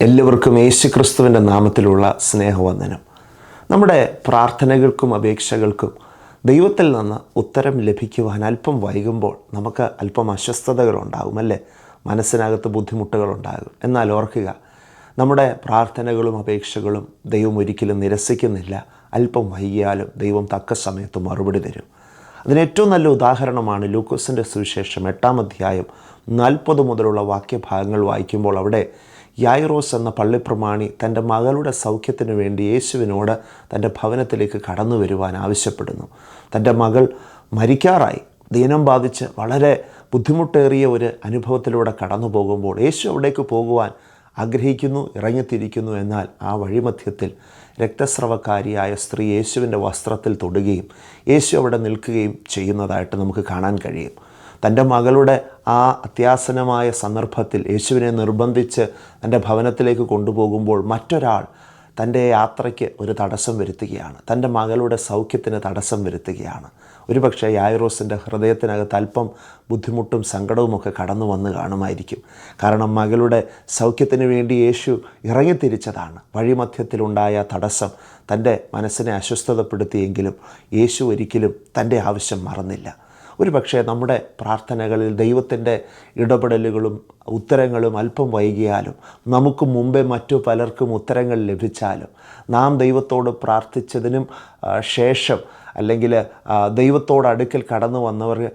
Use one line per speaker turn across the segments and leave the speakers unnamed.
എല്ലാവർക്കും യേശു ക്രിസ്തുവിന്റെ നാമത്തിലുള്ള സ്നേഹവന്ദനം. നമ്മുടെ പ്രാർത്ഥനകൾക്കും അപേക്ഷകൾക്കും ദൈവത്തിൽ നിന്ന് ഉത്തരം ലഭിക്കുവാൻ അല്പം വൈകുമ്പോൾ നമുക്ക് അല്പം അസ്വസ്ഥതകളുണ്ടാകും അല്ലേ? മനസ്സിനകത്ത് ബുദ്ധിമുട്ടുകളുണ്ടാകും. എന്നാൽ ഓർക്കുക നമ്മുടെ പ്രാർത്ഥനകളും അപേക്ഷകളും ദൈവം ഒരിക്കലും നിരസിക്കുന്നില്ല. അല്പം വൈകിയാലും ദൈവം തക്ക സമയത്ത് മറുപടി തരും. അതിന് ഏറ്റവും നല്ല ഉദാഹരണമാണ് ലൂക്കോസിന്റെ സുവിശേഷം എട്ടാം അധ്യായം നാൽപ്പത് മുതലുള്ള വാക്യഭാഗങ്ങൾ വായിക്കുമ്പോൾ അവിടെ യായിറോസ് എന്ന പള്ളിപ്രമാണി തന്റെ മകളുടെ സൗഖ്യത്തിന് വേണ്ടി യേശുവിനോട് തന്റെ ഭവനത്തിലേക്ക് കടന്നു വരുവാൻ ആവശ്യപ്പെടുന്നു. തന്റെ മകൾ മരിക്കാറായി. ദീനം ബാധിച്ച് വളരെ ബുദ്ധിമുട്ടേറിയ ഒരു അനുഭവത്തിലൂടെ കടന്നു പോകുമ്പോൾ യേശു അവിടേക്ക് പോകുവാൻ ആഗ്രഹിക്കുന്നു ഇറങ്ങിത്തിരിക്കുന്നു എന്നാൽ ആ വഴിമധ്യത്തിൽ രക്തസ്രവക്കാരിയായ സ്ത്രീ യേശുവിന്റെ വസ്ത്രത്തിൽ തൊടുകയും യേശു അവിടെ നിൽക്കുകയും ചെയ്യുന്നതായിട്ട് നമുക്ക് കാണാൻ കഴിയും. തന്റെ മകളുടെ ആ അത്യാസനമായ സന്ദർഭത്തിൽ യേശുവിനെ നിർബന്ധിച്ച് തന്റെ ഭവനത്തിലേക്ക് കൊണ്ടുപോകുമ്പോൾ മറ്റൊരാൾ തന്റെ യാത്രയ്ക്ക് ഒരു തടസ്സം വരുത്തുകയാണ്. തന്റെ മകളുടെ സൗഖ്യത്തിന് തടസ്സം വരുത്തുകയാണ്. ഒരുപക്ഷെ യായറോസിന്റെ ഹൃദയത്തിനകത്ത് അല്പം ബുദ്ധിമുട്ടും സങ്കടവുമൊക്കെ കടന്നു വന്ന് കാണുമായിരിക്കും. കാരണം മകളുടെ സൗഖ്യത്തിന് വേണ്ടി യേശു ഇറങ്ങിത്തിരിച്ചതാണ്. വഴിമധ്യത്തിലുണ്ടായ തടസ്സം തന്റെ മനസ്സിനെ അസ്വസ്ഥതപ്പെടുത്തിയെങ്കിലും യേശു ഒരിക്കലും തന്റെ ആവശ്യം മറന്നില്ല. ഒരു പക്ഷേ നമ്മുടെ പ്രാർത്ഥനകളിൽ ദൈവത്തിന്റെ ഇടപെടലുകളും ഉത്തരങ്ങളും അല്പം വൈകിയാലും നമുക്ക് മുമ്പേ മറ്റു പലർക്കും ഉത്തരങ്ങൾ ലഭിച്ചാലും നാം ദൈവത്തോട് പ്രാർത്ഥിച്ചതിനും ശേഷം അല്ലെങ്കിൽ ദൈവത്തോട് അടുക്കൽ കടന്നു വന്നവർ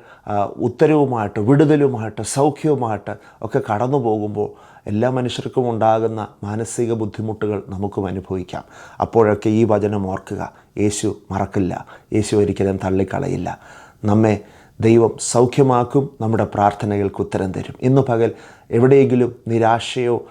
ഉത്തരവുമായിട്ട് വിടുതലുമായിട്ട് സൗഖ്യവുമായിട്ട് ഒക്കെ കടന്നു പോകുമ്പോൾ എല്ലാ മനുഷ്യർക്കും ഉണ്ടാകുന്ന മാനസിക ബുദ്ധിമുട്ടുകൾ നമുക്കും അനുഭവിക്കാം. അപ്പോഴൊക്കെ ഈ വചനം ഓർക്കുക. യേശു മറക്കില്ല. യേശു ഒരിക്കലും തള്ളിക്കളയില്ല. നമ്മെ ദൈവം സൗഖ്യമാക്കും നമ്മുടെ പ്രാർത്ഥനകൾക്ക് ഉത്തരം തരും. ഇന്ന് പകൽ എവിടെയെങ്കിലും നിരാശയോ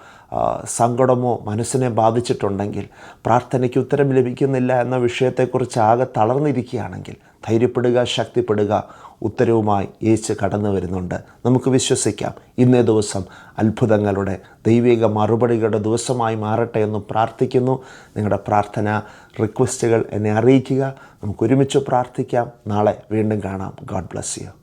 സങ്കടമോ മനസ്സിനെ ബാധിച്ചിട്ടുണ്ടെങ്കിൽ പ്രാർത്ഥനയ്ക്ക് ഉത്തരം ലഭിക്കുന്നില്ല എന്ന വിഷയത്തെക്കുറിച്ച് ആകെ തളർന്നിരിക്കുകയാണെങ്കിൽ ധൈര്യപ്പെടുക ശക്തിപ്പെടുക ഉത്തരവുമായി യേശു കടന്നു വരുന്നുണ്ട്. നമുക്ക് വിശ്വസിക്കാം ഇന്നേ ദിവസം അത്ഭുതങ്ങളുടെ ദൈവിക മറുപടികളുടെ ദിവസമായി മാറട്ടെ എന്ന് പ്രാർത്ഥിക്കുന്നു. നിങ്ങളുടെ പ്രാർത്ഥന റിക്വസ്റ്റുകൾ എന്നെ അറിയിക്കുക. നമുക്ക് ഒരുമിച്ച് പ്രാർത്ഥിക്കാം. നാളെ വീണ്ടും കാണാം. God bless you